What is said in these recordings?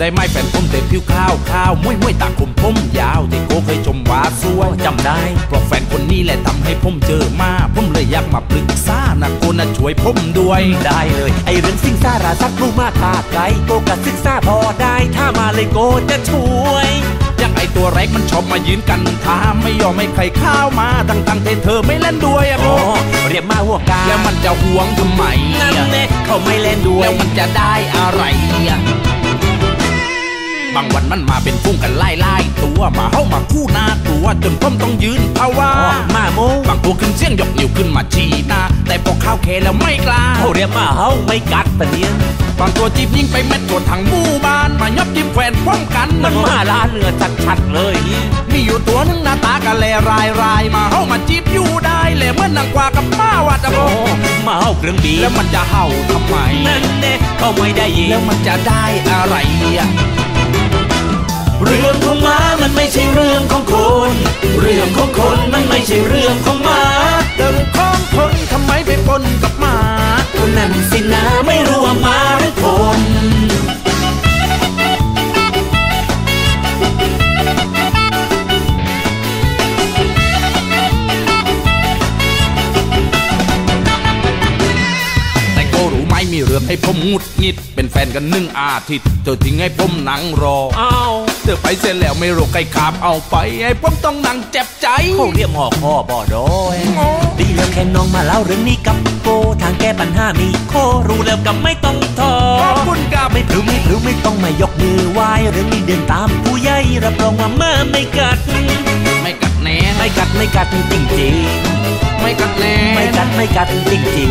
ได้ไหมแฟนผมแต่ผิวข้าวข้าวมุ้ยมุ้ยตาคมผมยาวที่โกเคยชมว่าสวยจำได้เพราะแฟนคนนี้แหละทำให้ผมเจอมาผมเลยอยากมาปรึกษานะโกนะช่วยผมด้วยได้เลยไอเรื่องสิ่งสาราสักรู้มากขาดไกลโกกะศึกษาพอได้ ถ้ามาเลยโกจะช่วยอยังไอตัวแรกมันชอบมายืนกันทามไม่ยอมให้ใครเข้าวมาตั้งตั้งๆที่เธอไม่เล่นด้วยอะโกอ๋อเรียบมาหัวกาแล้วมันจะห่วงทำไมนั่นอะแน่เขาไม่เล่นด้วยแล้วมันจะได้อะไรอะ บางวันมันมาเป็นฟุ้งกันไล่ไล่ๆตัวมาเฮ้ามาคู่หน้าตัวจนผมต้องยืนภาวะอ๋อมาโมบางตัวขึ้นเสียงยกนิ้วขึ้นมาชี้หน้าแต่พอเข้าเคแล้วไม่กล้าเขาเรียกมาเฮาไม่กัดปะเนี้ยบางตัวจีบยิงไปเม็ดตัวทางหมู่บ้าน มายอบจิ้มแขวนป้องกันมันมาล้าเรือชัดๆเลยนี่มีอยู่ตัวหนึงหน้าตากะแลรายรายมาเฮ้ามาจีบอยู่ได้เลยเหมื่อนนางกว่ากับป้าวัดอะโบโอ้มาเฮาเครื่องบีแล้วมันจะเห่าทำไมนั่นแน่เขาไม่ได้ยินแล้วมันจะได้อะไรอะ เรื่องของม้ามันไม่ใช่เรื่องของคน เรื่องของคนมันไม่ใช่เรื่องของม้าเรื่องของคนทำไมไปปนกับหมาคนนั้นสินะไม่รู้ว่าม้าหรือคน มมีเรื่องให้ผมหงุดหงิด เป็นแฟนกันหนึ่งอาทิตย์ เธอทิ้งให้ผมนั่งรอ อ้าวเธอไปเสร็จแล้วไม่รู้ใครขับเอาไป ให้ผมต้องนั่งเจ็บใจ เขาเรียกหมอคอบ่อดอยดีแล้วแค่น้องมาเล่าเรื่องนี้กับโก ทางแก้ปัญหามีโครู้แล้วกับไม่ต้องทอขอบคุณครับไม่พลือไม่พลือไม่ต้องมายกมือไหว้เรื่องนี้เดินตามผู้ใหญ่รับรองว่ามาไม่กัด ไม่กัดแน่ไม่กัดไม่กัดจริงจริงไม่กัดแน่ๆไม่กัดไม่กัดจริงจริง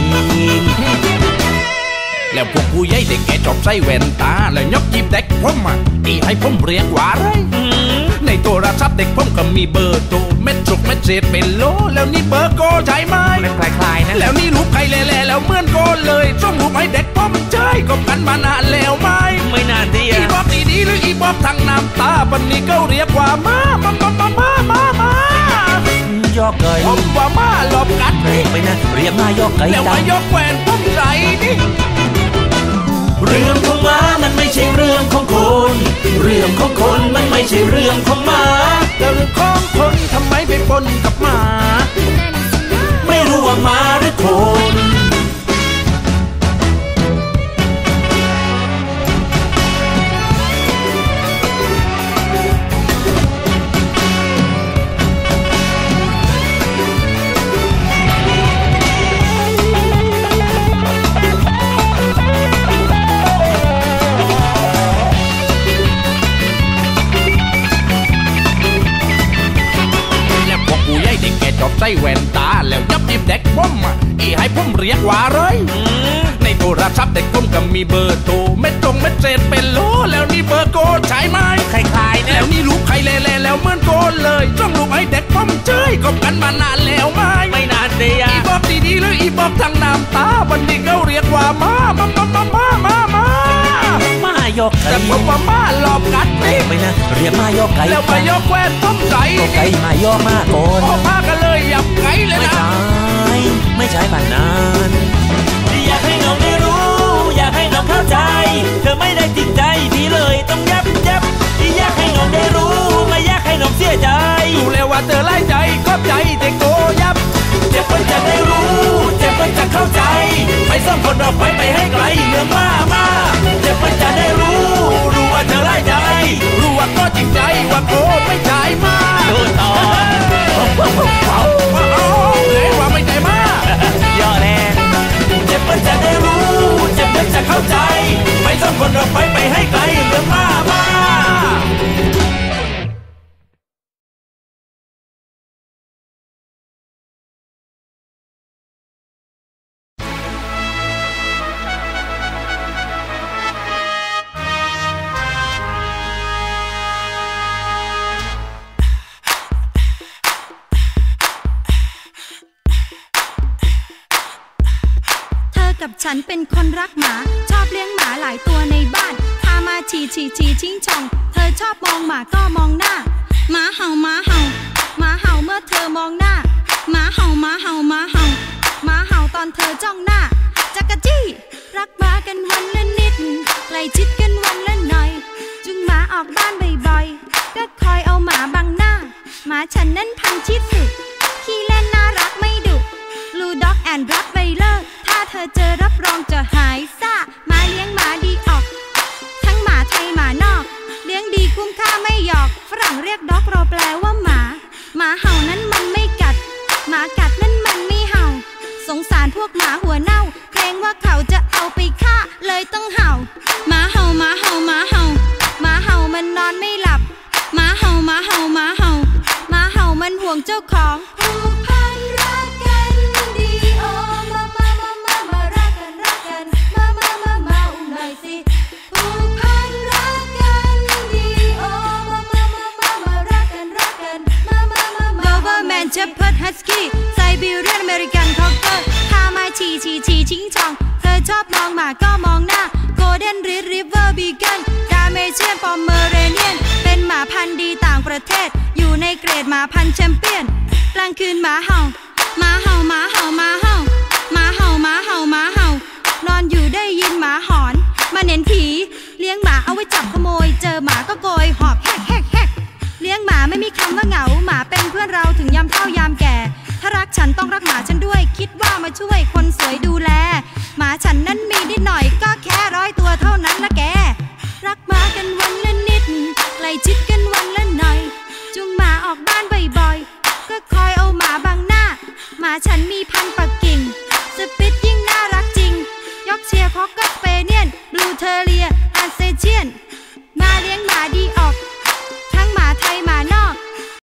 แล้วพวกผู้ใหญ่เด็กแกชอบใส่แว่นตา แล้วยกจีบเด็กผมอะอีให้ผมเรียกว่าอะไรๆอืมในโทรศัพท์เด็กผมก็มีเบอร์โทรเม็ดจุกเม็ดเศษเป็นโล แล้วนี่เบอร์โกใช่ไหมมันคล้ายๆนะแล้วนี่รูปใครแล่ๆแล้วเหมือนโกเลยส่งรูปให้เด็กผมเจยก็กันมานานแล้วไหมไม่นานที่อีอะบอกดีๆหรืออีบอกทางน้ำตาปันนี้ก็เรียกว่ามามามามามามามายอกเกยผมว่ามาหลบกัดเบรกไปนะเรียกมายอกเกยแล้วตามามยกแหวนผมใส่นี่ เรื่องของม้ามันไม่ใช่เรื่องของคนเรื่องของคนมันไม่ใช่เรื่องของม้าแล้วเรื่องของคนทำไมไปปนกับหมา ไม่รู้ว่าม้าหรือคน ใส่แว่นตาแล้วยับยิบเด็กผมอะอีให้ผมเรียกว่าอะไรอืมในโทรศัพท์เด็กผมก็มีเบอร์โทรเม็ดตรงเม็ดเศษเป็นโลแล้วนี่เบอร์โกใช่ไหมคล้ายๆนะแล้วนี่รูปใครแล่ๆแล้วเหมือนโกนเลยจ้องรูปให้เด็กผมเจยก็กันมานานแล้วไหมไม่นานที่อะอีบอกดีๆหรืออีบอกทางน้ำตาวันนี้เขาเรียกว่ามามามามามามามามายอกเกแต่ยผมว่ามาหลอกกัดเบรนี่กไปนะเรียกมายอกเกยแล้วมายกแหวนผมใส่ก็ไกยมายอมาก่อนพอพากันเล ยหยับไกลเลยไม่นะใช่ ไม่ใช่แบบนั้นอยากให้น้องได้รู้ อยากให้น้องเข้าใจ เธอไม่ได้จริงใจพี่เลยต้องยับยับอยากให้น้องได้รู้ ไม่อยากให้น้องเสียใจดูแล้วว่าเธอไล่ใจก็ใจเด็กโตยับเจ็บมันจะได้รู้ เจ็บมันจะเข้าใจ ไปซ่อมคนเราไปไปให้ไกลเรื่องมามาเจ็บมันจะได้รู้รู้ ฉันเป็นคนรักหมา ชอบเลี้ยงหมาหลายตัวในบ้านพามาฉี่ฉี่ฉี่ชิงช่อง เธอชอบมองหมาก็มองหน้า หมาเห่าหมาเห่าหมาเห่าเมื่อเธอมองหน้า หมาเห่าหมาเห่าหมาเห่าหมาเห่าตอนเธอจ้องหน้า จักรจี้ รักหมากันวันละนิดใกล้ชิดกันวันละหน่อย จุงหมาออกบ้านบ่อยๆก็คอยเอาหมาบังหน้า หมาฉันนั้นพันชิดสุด อเจอรับรองจะหายซ่ามาเลี้ยงหมาดีออก ทั้งหมาไทยหมานอก เลี้ยงดีคุ้มค่าไม่หยอก ฝรั่งเรียกด็อกเราแปลว่าหมา หมาเห่านั้นมันไม่กัด หมากัดนั้นมันไม่เห่า สงสารพวกหมาหัวเน่าเกรงว่าเขาจะเอาไปฆ่าเลยต้องเห่าหมาเห่าหมาเห่าหมาเห่าหมาเห่ามันนอนไม่หลับหมาเห่าหมาเห่าหมาเห่าหมาเห่ามันห่วงเจ้าของ Siberian American Cocker พามาฉี่ฉี่ฉี่ชิงชอง เธอชอบมองหมาก็มองหน้า Golden Retriever Beagle Dalmatian Pomeranian เป็นหมาพันธุ์ดีต่างประเทศ อยู่ในเกรดหมาพันธุ์แชมเปี้ยนกลางคืนหมาเห่าหมาเห่าหมาเห่าหมาเห่าหมาเห่าหมาเห่าหมาเห่านอนอยู่ได้ยินหมาหอน มาเน้นผี เลี้ยงหมาเอาไว้จับขโมย เจอหมาก็โกยหอบแฮกแฮกแฮกเลี้ยงหมาไม่มีคำว่าเหงา หมาเป็นเพื่อนเราถึงยามเฒ่ายามแก่ถ้ารัก ฉันต้องรักหมาฉันด้วย คิดว่ามาช่วยคนสวยดูแล หมาฉันนั้นมีนิดหน่อยก็แค่ร้อยตัวเท่านั้นละแก รักหมากันวันละนิดไกลชิดกันวันละหน่อย จุงหมาออกบ้านบ่อยๆ ก็คอยเอาหมาบางหน้า หมาฉันมีพันปักกิ่ง สปิตยิ่งน่ารักจริง ยกเชียร์คอกก็เปเนียน บลูเทเรียอาเซเชียน มาเลี้ยงหมาดี